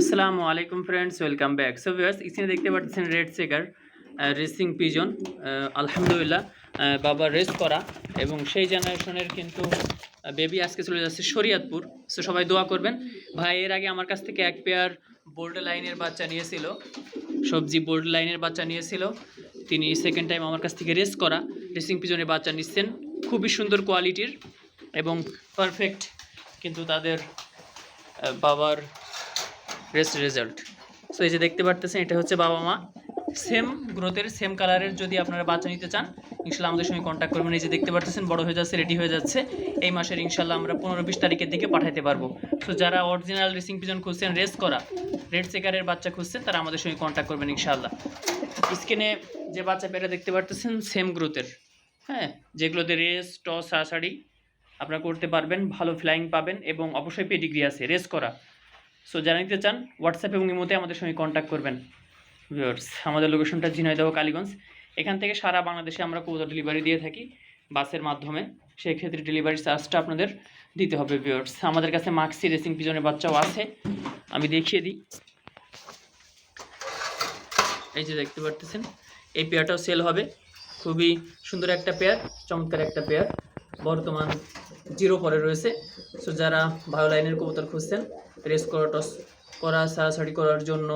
আসসালামু আলাইকুম friends welcome back so viewers এখানে দেখতে পাচ্ছেন রেড সেকার রেসিং পিজন আলহামদুলিল্লাহ বাবা রেস করা এবং সেই জেনারেশনের কিন্তু বেবি আজকে চলে যাচ্ছে শরিয়াতপুর। সো সবাই দোয়া করবেন। ভাই, এর আগে আমার কাছ থেকে এক পেয়ার বোল্ড লাইনের বাচ্চা নিয়েছিল। সবজি বোল্ড লাইনের বাচ্চা নিয়েছিল। তিনি সেকেন্ড টাইম আমার কাছ থেকে রেস করা। রেসিং পিজনের বাচ্চা নিচ্ছেন। খুবই সুন্দর কোয়ালিটির এবং পারফেক্ট কিন্তু তাদের বাবার রেস্ট রেজাল্ট। সো এই যে দেখতে পারতেছেন, এটা হচ্ছে বাবা মা। সেম গ্রোথের সেম কালারের যদি আপনারা বাচ্চা নিতে চান, ইনশাল্লাহ আমাদের সঙ্গে কন্ট্যাক্ট করবেন। এই যে দেখতে পারতেছেন, বড় হয়ে যাচ্ছে রেডি হয়ে যাচ্ছে। এই মাসের ইনশাল্লাহ আমরা পনেরো বিশ তারিখের দিকে পাঠাতে পারব। সো যারা অরিজিনাল রেসিং পিজন খুঁজছেন, রেস করা, রেড সেকারের বাচ্চা খুঁজছেন, তারা আমাদের সঙ্গে কন্ট্যাক্ট করবেন ইনশাল্লাহ। স্ক্রিনে যে বাচ্চা পেয়ারা দেখতে পারতেছেন সেম গ্রোথের হ্যাঁ যেগুলোতে রেস, টস সাড়াসাড়ি আপনারা করতে পারবেন, ভালো ফ্লাইং পাবেন এবং অবশ্যই পেডিগ্রি আছে, রেস করা। সো যারা নিতে চান হোয়াটসঅ্যাপ এবং ইমোতে আমাদের সঙ্গে কন্ট্যাক্ট করবেন। ভিউয়ার্স আমাদের লোকেশনটা ঝিনাইদহ, কালীগঞ্জ। এখান থেকে সারা বাংলাদেশে আমরা কবুতর ডেলিভারি দিয়ে থাকি বাসের মাধ্যমে। সেই ক্ষেত্রে ডেলিভারি চার্জটা আপনাদের দিতে হবে ভিউয়ার্স আমাদের কাছে মাক্সি রেসিং পিজনের বাচ্চাও আছে। আমি দেখিয়ে দিই। এই যে দেখতে পারতেছেন, এই পেয়ারটাও সেল হবে। খুবই সুন্দর একটা পেয়ার চমৎকার একটা পেয়ার বর্তমান জিরো পরে রয়েছে। সো যারা ভালো লাইনের কবুতর খুঁজছেন রেস করা টস করা সারাসারি করার জন্য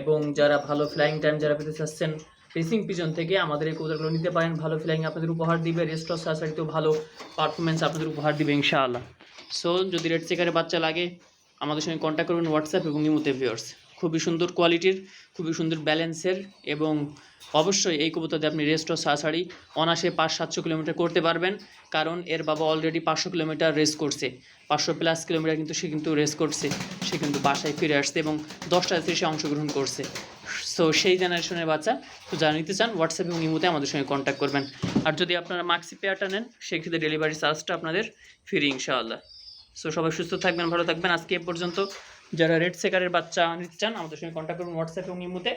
এবং যারা ভালো ফ্লাইং টাইম যারা পেতে চাচ্ছেন রেসিং পিজন থেকে আমাদের এই কবুতরগুলো নিতে পারেন। ভালো ফ্লাইং আপনাদের উপহার দিবে রেস টস সারাসারিতেও ভালো পারফরমেন্স আপনাদের উপহার দিবে ইনশাআল্লাহ। সো যদি রেড চেকারে বাচ্চা লাগে, আমাদের সঙ্গে কন্ট্যাক্ট করবেন হোয়াটসঅ্যাপ এবং ইমোতে ভিউয়ার্স খুবই সুন্দর কোয়ালিটির, খুবই সুন্দর ব্যালেন্সের এবং অবশ্যই এই কবুতরতে আপনি রেস্ট ও অনাসে পাঁচ সাতশো কিলোমিটার করতে পারবেন। কারণ এর বাবা অলরেডি পাঁচশো কিলোমিটার রেস করছে। পাঁচশো প্লাস কিলোমিটার কিন্তু সে কিন্তু রেস করছে। সে কিন্তু বাসায় ফিরে আসছে এবং দশটা সে অংশগ্রহণ করছে। সো সেই জেনারেশনের বাচ্চা, তো যারা নিতে চান হোয়াটসঅ্যাপ এবং ইমোতে আমাদের সঙ্গে কন্ট্যাক্ট করবেন। আর যদি আপনারা মাক্সি পেয়ারটা নেন, সেক্ষেত্রে ডেলিভারি চার্জটা আপনাদের ফ্রি ইনশাআল্লাহ। সো সবাই সুস্থ থাকবেন, ভালো থাকবেন। আজকে এ পর্যন্ত যারা রেড সেকারের বাচ্চা নিতে চান, আমাদের সঙ্গে কন্ট্যাক্ট করুন হোয়াটসঅ্যাপ এবং ইমোতে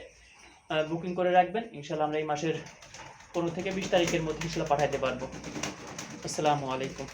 বুকিং করে রাখবেন। ইনশাল্লাহ আমরা এই মাসের পনেরো থেকে বিশ তারিখের মধ্যে ইনশাল্লাহ পাঠাতে পারব। আসসালামু আলাইকুম।